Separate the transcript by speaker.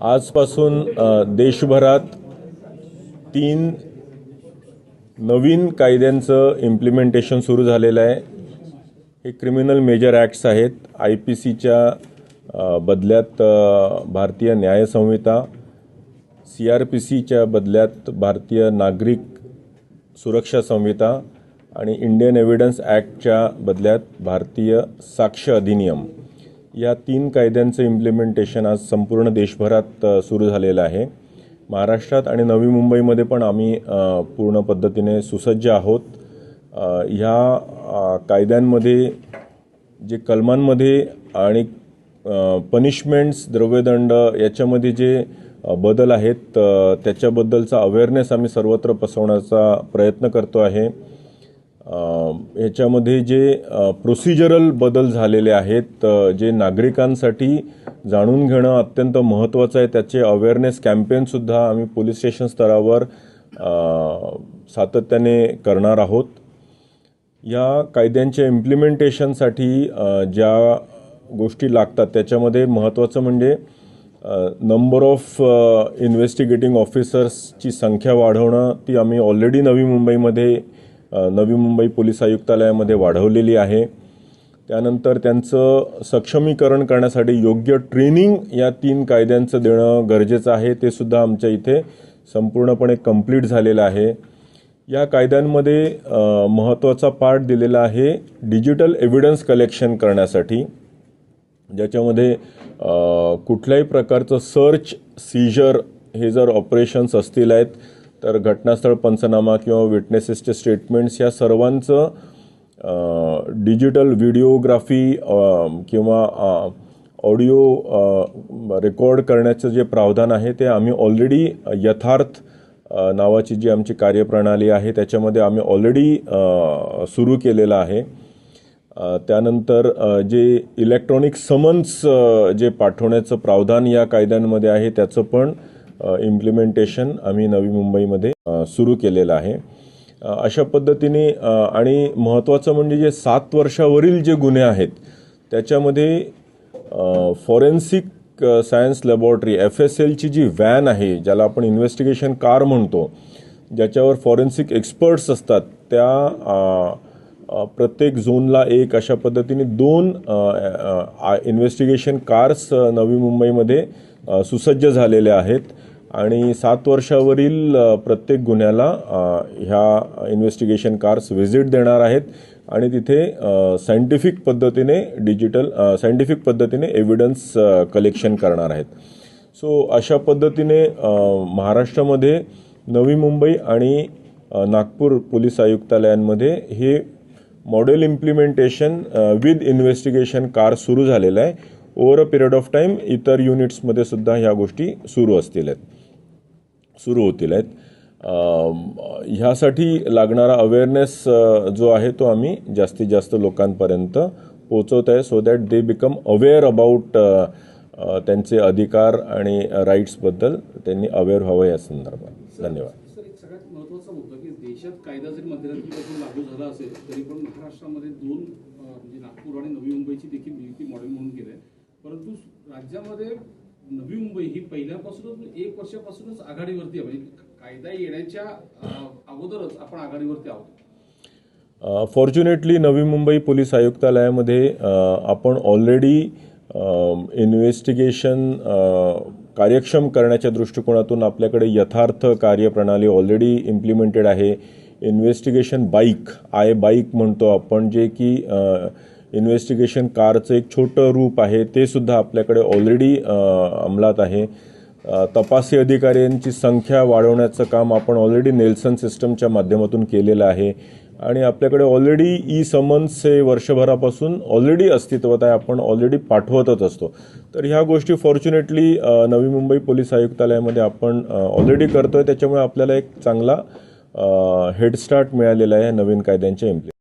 Speaker 1: आजपासून देशभरात तीन नवीन कायद्यांचं इम्प्लिमेंटेशन सुरू झालेलं आहे. हे क्रिमिनल मेजर ॲक्ट्स आहेत. आय पी सीच्या बदल्यात भारतीय न्यायसंहिता सी आर पी सीच्या बदल्यात भारतीय नागरिक सुरक्षा संहिता आणि इंडियन एव्हिडन्स ॲक्टच्या बदल्यात भारतीय साक्ष अधिनियम. या तीन कायद्यांचं इम्प्लिमेंटेशन आज संपूर्ण देशभरात सुरू झालेलं आहे. महाराष्ट्रात आणि नवी मुंबईमध्ये पण आम्ही पूर्ण पद्धतीने सुसज्ज आहोत. ह्या कायद्यांमध्ये जे कलमांमध्ये आणि पनिशमेंट्स द्रव्यदंड याच्यामध्ये जे बदल आहेत त्याच्याबद्दलचा अवेअरनेस आम्ही सर्वत्र पसरवण्याचा प्रयत्न करतो आहे. ह्याच्यामध्ये जे प्रोसिजरल बदल झालेले आहेत जे नागरिकांसाठी जाणून घेणं अत्यंत महत्त्वाचं आहे. त्याचे अवेअरनेस कॅम्पेनसुद्धा आम्ही पोलीस स्टेशन स्तरावर सातत्याने करणार आहोत. या कायद्यांच्या इम्प्लिमेंटेशनसाठी ज्या गोष्टी लागतात त्याच्यामध्ये महत्त्वाचं म्हणजे नंबर ऑफ इन्व्हेस्टिगेटिंग ऑफिसर्सची संख्या वाढवणं ती आम्ही ऑलरेडी नवी मुंबईमध्ये नवी मुंबई पोलीस आयुक्तालयामध्ये वाढवलेली आहे. त्यानंतर त्यांचं सक्षमीकरण करण्यासाठी योग्य ट्रेनिंग या तीन कायद्यांचं देणं गरजेचं आहे. ते सुद्धा आमच्या इथे संपूर्णपणे कंप्लीट झालेलं आहे. या कायद्यांमध्ये महत्त्वाचा पार्ट दिलेला आहे डिजिटल एव्हिडन्स कलेक्शन करण्यासाठी. ज्याच्यामध्ये कुठल्याही प्रकारचं सर्च सीजर हे जर ऑपरेशन्स असतील आहेत तर घटनास्थळ पंचनामा किंवा विटनेसेसचे स्टेटमेंट्स या सर्वांचं डिजिटल व्हिडिओग्राफी किंवा ऑडिओ रेकॉर्ड करण्याचं जे प्रावधान आहे ते आम्ही ऑलरेडी यथार्थ नावाची जी आमची कार्यप्रणाली आहे त्याच्यामध्ये आम्ही ऑलरेडी सुरू केलेलं आहे. त्यानंतर जे इलेक्ट्रॉनिक समन्स जे पाठवण्याचं प्रावधान या कायद्यांमध्ये आहे त्याचं पण इम्प्लिमेंटेशन आम्ही नवी मुंबईमध्ये सुरू केलेलं आहे. अशा पद्धतीने आणि महत्त्वाचं म्हणजे जे सात वर्षावरील जे गुन्हे आहेत त्याच्यामध्ये forensic science laboratory F S एलची जी व्हॅन आहे ज्याला आपण इन्व्हेस्टिगेशन कार म्हणतो ज्याच्यावर फॉरेन्सिक एक्सपर्ट्स असतात त्या प्रत्येक झोनला एक अशा पद्धतीने दोन इन्व्हेस्टिगेशन कार्स नवी मुंबईमध्ये सुसज्ज झालेल्या आहेत. आणि सात वर्षावरील प्रत्येक गुन्ह्याला ह्या इन्व्हेस्टिगेशन कार्स व्हिजिट देणार आहेत. आणि तिथे सायंटिफिक पद्धतीने डिजिटल सायंटिफिक पद्धतीने एव्हिडन्स कलेक्शन करणार आहेत. सो अशा पद्धतीने महाराष्ट्रामध्ये नवी मुंबई आणि नागपूर पोलीस आयुक्तालयांमध्ये हे मॉडेल इम्प्लिमेंटेशन विथ इन्व्हेस्टिगेशन कार सुरू झालेलं आहे. Over a period of time इतर युनिट्समध्ये सुद्धा ह्या गोष्टी सुरू असतील आहेत. सुरू होतील आहेत. ह्यासाठी लागणारा अवेअरनेस जो आहे तो आम्ही जास्तीत जास्त लोकांपर्यंत पोचवत आहे so that they become aware about त्यांचे अधिकार आणि राईट्सबद्दल त्यांनी अवेअर व्हावं या संदर्भात. धन्यवाद.
Speaker 2: सर एक सगळ्यात महत्त्वाचा मुद्दा की देशात कायदा जरी मध्यरात्रीपासून लागू झाला असेल तरी पण महाराष्ट्रामध्ये दोन म्हणजे नागपूर आणि नवी मुंबईची देखील मॉडेल म्हणून आहे परंतु राज्यामध्ये नवी मुंबई ही पहिल्यापासूनच एक वर्षापासूनच आघाडीवरती आहे. म्हणजे कायदा येण्याच्या अगोदरच आपण आघाडीवरती आहोत.
Speaker 1: फॉर्च्युनेटली नवी मुंबई पोलीस आयुक्तालयामध्ये आपण ऑलरेडी इन्व्हेस्टिगेशन कार्यक्षम करण्याच्या दृष्टिकोनातून आपल्याकडे यथार्थ कार्यप्रणाली ऑलरेडी इम्प्लिमेंटेड आहे. इन्व्हेस्टिगेशन बाईक आय बाईक म्हणतो आपण जे की इन्व्हेस्टिगेशन कारचं एक छोटं रूप आहे ते सुद्धा आपल्याकडे ऑलरेडी अंमलात आहे. तपासी अधिकाऱ्यांची संख्या वाढवण्याचं काम आपण ऑलरेडी नेल्सन सिस्टमच्या माध्यमातून केलेलं आहे. आणि आपल्याकडे ऑलरेडी ई समन्स हे वर्षभरापासून ऑलरेडी अस्तित्वात आहे आपण ऑलरेडी पाठवतच असतो. तर ह्या गोष्टी फॉर्च्युनेटली नवी मुंबई पोलीस आयुक्तालयामध्ये आपण ऑलरेडी करतोय. त्याच्यामुळे आपल्याला एक चांगला हेडस्टार्ट मिळालेला आहे नवीन कायद्यांच्या इम्प्लिमेंट